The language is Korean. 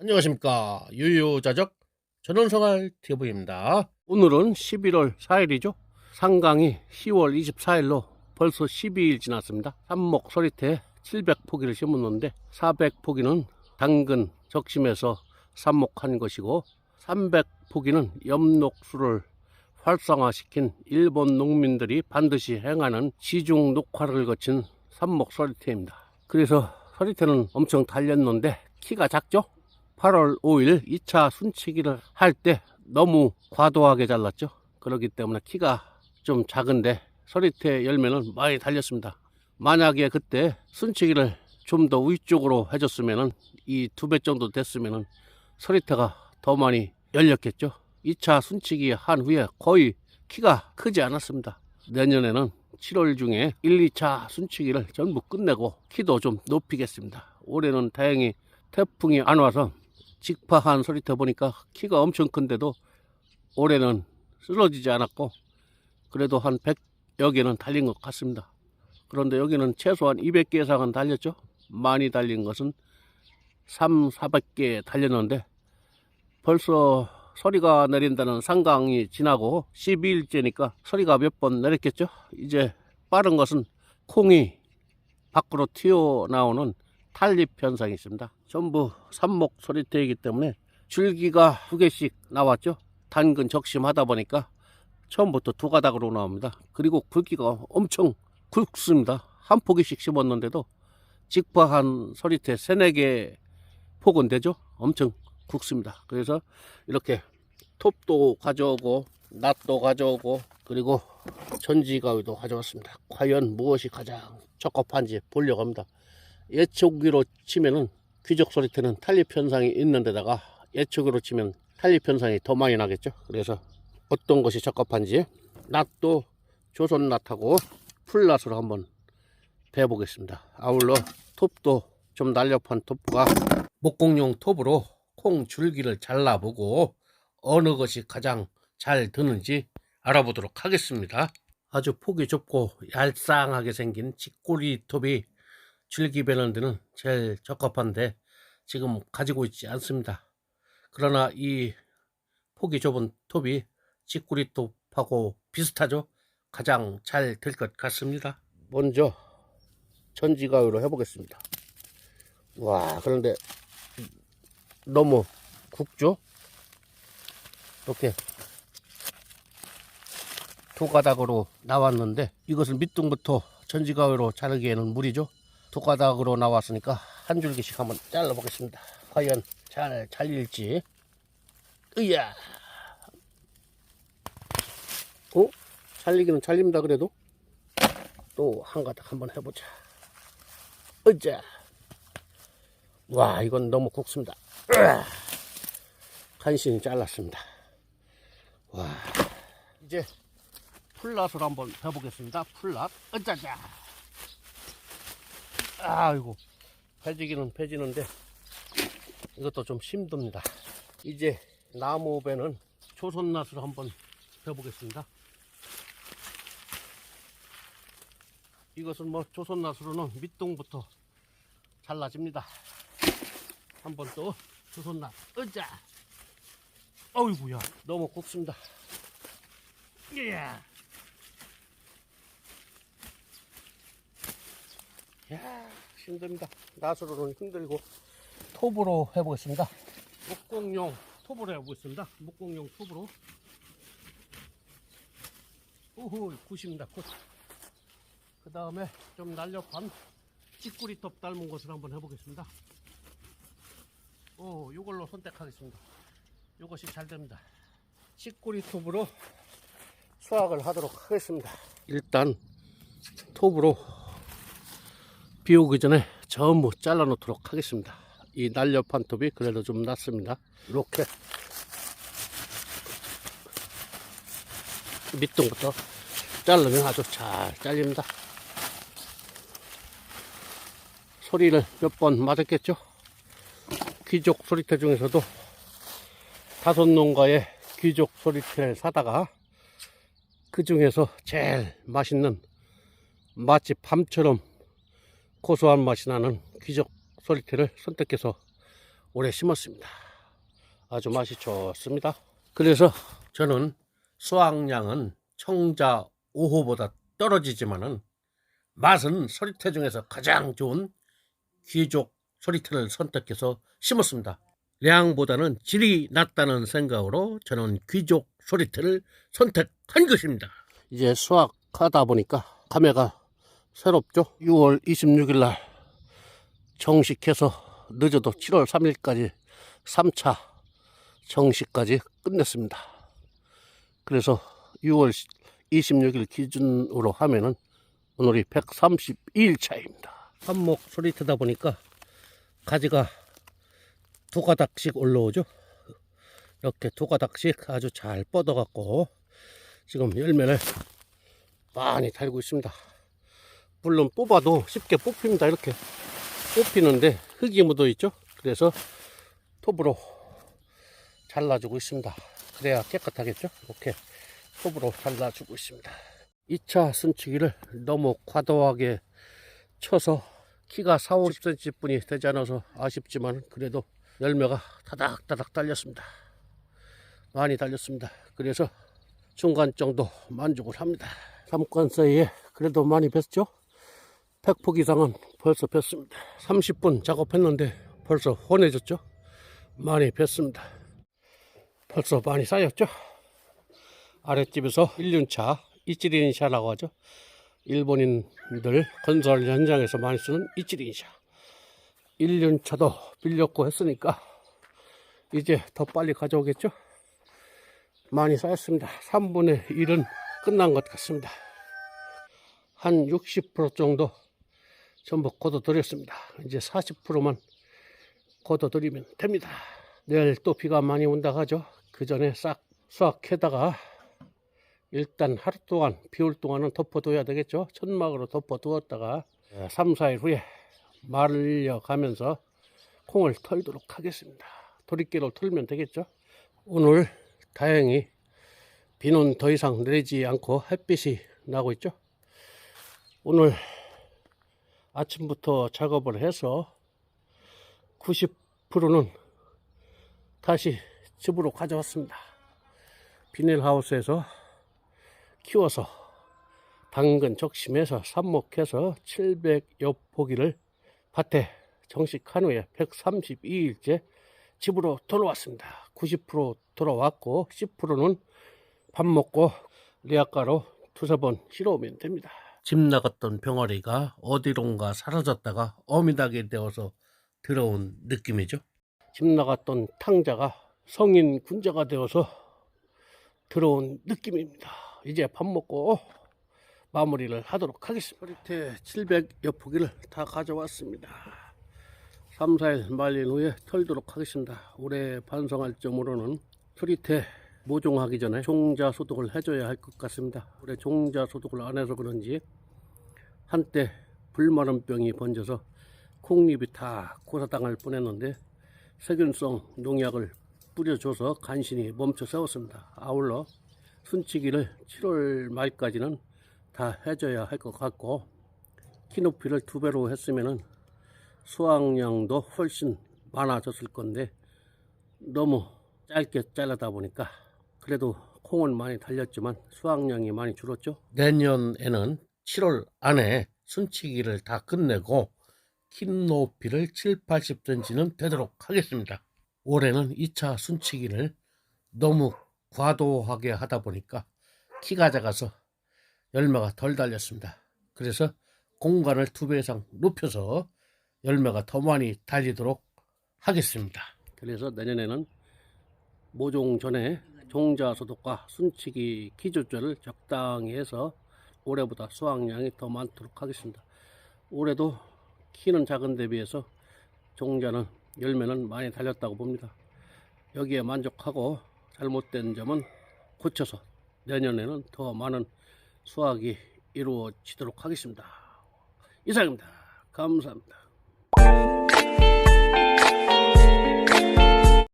안녕하십니까. 유유자적 전원생활 TV입니다. 오늘은 11월 4일이죠. 상강이 10월 24일로 벌써 12일 지났습니다. 삼목 서리태 700포기를 심었는데 400포기는 당근 적심에서 삽목한 것이고 300포기는 엽록수를 활성화시킨 일본 농민들이 반드시 행하는 시중 녹화를 거친 삽목 서리태입니다. 그래서 서리태는 엄청 달렸는데 키가 작죠? 8월 5일 2차 순치기를 할 때 너무 과도하게 잘랐죠. 그렇기 때문에 키가 좀 작은데 서리태 열매는 많이 달렸습니다. 만약에 그때 순치기를 좀 더 위쪽으로 해줬으면은 이두 배 정도 됐으면은 서리태가 더 많이 열렸겠죠. 2차 순치기 한 후에 거의 키가 크지 않았습니다. 내년에는 7월 중에 1, 2차 순치기를 전부 끝내고 키도 좀 높이겠습니다. 올해는 다행히 태풍이 안 와서 직파한 소리터 보니까 키가 엄청 큰데도 올해는 쓰러지지 않았고 그래도 한 100여 개는 달린 것 같습니다. 그런데 여기는 최소한 200개 이상은 달렸죠. 많이 달린 것은 3, 400개 달렸는데 벌써 서리가 내린다는 상강이 지나고 12일째니까 서리가 몇 번 내렸겠죠. 이제 빠른 것은 콩이 밖으로 튀어나오는 탈립 현상이 있습니다. 전부 삽목 소리태이기 때문에 줄기가 두 개씩 나왔죠. 당근 적심하다 보니까 처음부터 두 가닥으로 나옵니다. 그리고 굵기가 엄청 굵습니다. 한 포기씩 심었는데도 직파한 소리태 세네 개 폭은 되죠. 엄청 굵습니다. 그래서 이렇게 톱도 가져오고 낫도 가져오고 그리고 전지가위도 가져왔습니다. 과연 무엇이 가장 적합한지 보려고 합니다. 예초기로 치면은 귀족 소리태는 탄립 현상이 있는 데다가 예초기로 치면 탄립 현상이 더 많이 나겠죠. 그래서 어떤 것이 적합한지 낫도 조선 낫하고 풀낫으로 한번 배워보겠습니다. 아울러 톱도 좀 날렵한 톱과 목공용 톱으로 콩 줄기를 잘라보고 어느 것이 가장 잘 드는지 알아보도록 하겠습니다. 아주 폭이 좁고 얄쌍하게 생긴 직꼬리 톱이 줄기 데는 제일 적합한데 지금 가지고 있지 않습니다. 그러나 이 폭이 좁은 톱이 직구리 톱하고 비슷하죠? 가장 잘 될 것 같습니다. 먼저 전지가위로 해보겠습니다. 와 그런데 너무 굵죠? 이렇게 두 가닥으로 나왔는데 이것은 밑둥부터 전지가위로 자르기에는 무리죠? 두 가닥으로 나왔으니까 한 줄기씩 한번 잘라 보겠습니다. 과연 잘 잘릴지. 으야. 어? 잘리기는 잘립니다. 그래도 또 한 가닥 한번 해보자. 으자. 와 이건 너무 굵습니다. 간신히 잘랐습니다. 와 이제 풀낫을 한번 해보겠습니다. 풀낫. 으짜자. 아이고 배지기는 배지는데 이것도 좀 힘듭니다. 이제 나무 배는 조선낫으로 한번 해보겠습니다. 이것은 뭐 조선낫으로는 밑동부터 잘라집니다. 한번 또 조선낫 으자! 어이구야 너무 굵습니다. 예. 야 힘듭니다. 낫으로는 힘들고 톱으로 해보겠습니다. 목공용 톱으로 해보겠습니다. 목공용 톱으로. 우후 굿입니다. 굿. 그 다음에 좀 날렵한 찌꾸리 톱 닮은 것을 한번 해보겠습니다. 오, 이걸로 선택하겠습니다. 이것이 잘 됩니다. 찌꾸리 톱으로 수확을 하도록 하겠습니다. 일단 톱으로 비 오기 전에 전부 잘라 놓도록 하겠습니다. 이 날렵한 톱이 그래도 좀 낫습니다. 이렇게 밑동부터 자르면 아주 잘 잘립니다. 소리를 몇 번 맞았겠죠? 귀족 소리태 중에서도 다섯 농가의 귀족 소리태를 사다가 그 중에서 제일 맛있는 맛집 밤처럼 고소한 맛이 나는 귀족 소리태를 선택해서 오래 심었습니다. 아주 맛이 좋습니다. 그래서 저는 수확량은 청자 5호보다 떨어지지만은 맛은 소리태 중에서 가장 좋은 귀족 소리태를 선택해서 심었습니다. 량보다는 질이 낮다는 생각으로 저는 귀족 소리태를 선택한 것입니다. 이제 수확하다 보니까 감회가 새롭죠. 6월 26일 날 정식해서 늦어도 7월 3일까지 3차 정식까지 끝냈습니다. 그래서 6월 26일 기준으로 하면은 오늘이 132일차입니다. 한목 소리 트다 보니까 가지가 두 가닥씩 올라오죠. 이렇게 두 가닥씩 아주 잘 뻗어 갖고 지금 열매를 많이 달고 있습니다. 물론 뽑아도 쉽게 뽑힙니다. 이렇게 뽑히는데 흙이 묻어 있죠. 그래서 톱으로 잘라주고 있습니다. 그래야 깨끗하겠죠. 이렇게 톱으로 잘라주고 있습니다. 2차 순치기를 너무 과도하게 쳐서 키가 4, 50cm 뿐이 되지 않아서 아쉽지만 그래도 열매가 다닥다닥 달렸습니다. 많이 달렸습니다. 그래서 중간 정도 만족을 합니다. 잠깐 사이에 그래도 많이 뱄죠? 100폭 이상은 벌써 뱄습니다. 30분 작업했는데 벌써 혼해졌죠? 많이 뱄습니다. 벌써 많이 쌓였죠? 아랫집에서 1년차 이치린샤라고 하죠. 일본인들 건설 현장에서 많이 쓰는 이치린샤. 1년차도 빌렸고 했으니까 이제 더 빨리 가져오겠죠? 많이 쌓였습니다. 3분의 1은 끝난 것 같습니다. 한 60% 정도 전부 걷어들였습니다. 이제 40%만 걷어들이면 됩니다. 내일 또 비가 많이 온다 하죠. 그 전에 싹 수확해다가 일단 하루 동안 비 올 동안은 덮어둬야 되겠죠. 천막으로 덮어두었다가 3, 4일 후에 말려가면서 콩을 털도록 하겠습니다. 도리깨로 털면 되겠죠. 오늘 다행히 비는 더 이상 내리지 않고 햇빛이 나고 있죠. 오늘 아침부터 작업을 해서 90%는 다시 집으로 가져왔습니다. 비닐하우스에서 키워서 당근 적심해서 삽목해서 700여 포기를 밭에 정식한 후에 132일째 집으로 돌아왔습니다. 90% 돌아왔고 10%는 밥 먹고 리아가로 두세 번 실어오면 됩니다. 집 나갔던 병아리가 어디론가 사라졌다가 어미닭이 되어서 들어온 느낌이죠. 집 나갔던 탕자가 성인 군자가 되어서 들어온 느낌입니다. 이제 밥 먹고 마무리를 하도록 하겠습니다. 소리태 700여 포기를 다 가져왔습니다. 3, 4일 말린 후에 털도록 하겠습니다. 올해 반성할 점으로는 소리태 모종하기 전에 종자 소독을 해줘야 할 것 같습니다. 올해 종자 소독을 안 해서 그런지 한때 불마름병이 번져서 콩잎이 다 고사당할 뻔했는데 세균성 농약을 뿌려줘서 간신히 멈춰 세웠습니다. 아울러 순치기를 7월 말까지는 다 해줘야 할 것 같고 키높이를 두 배로 했으면은 수확량도 훨씬 많아졌을 건데 너무 짧게 잘라다 보니까 그래도 콩은 많이 달렸지만 수확량이 많이 줄었죠. 내년에는 7월 안에 순치기를 다 끝내고 키 높이를 7, 80cm는 되도록 하겠습니다. 올해는 2차 순치기를 너무 과도하게 하다 보니까 키가 작아서 열매가 덜 달렸습니다. 그래서 공간을 두 배 이상 높여서 열매가 더 많이 달리도록 하겠습니다. 그래서 내년에는 모종 전에 종자 소독과 순치기 기조절을 적당히 해서 올해보다 수확량이 더 많도록 하겠습니다. 올해도 키는 작은 데 비해서 종자는 열매는 많이 달렸다고 봅니다. 여기에 만족하고 잘못된 점은 고쳐서 내년에는 더 많은 수확이 이루어지도록 하겠습니다. 이상입니다. 감사합니다.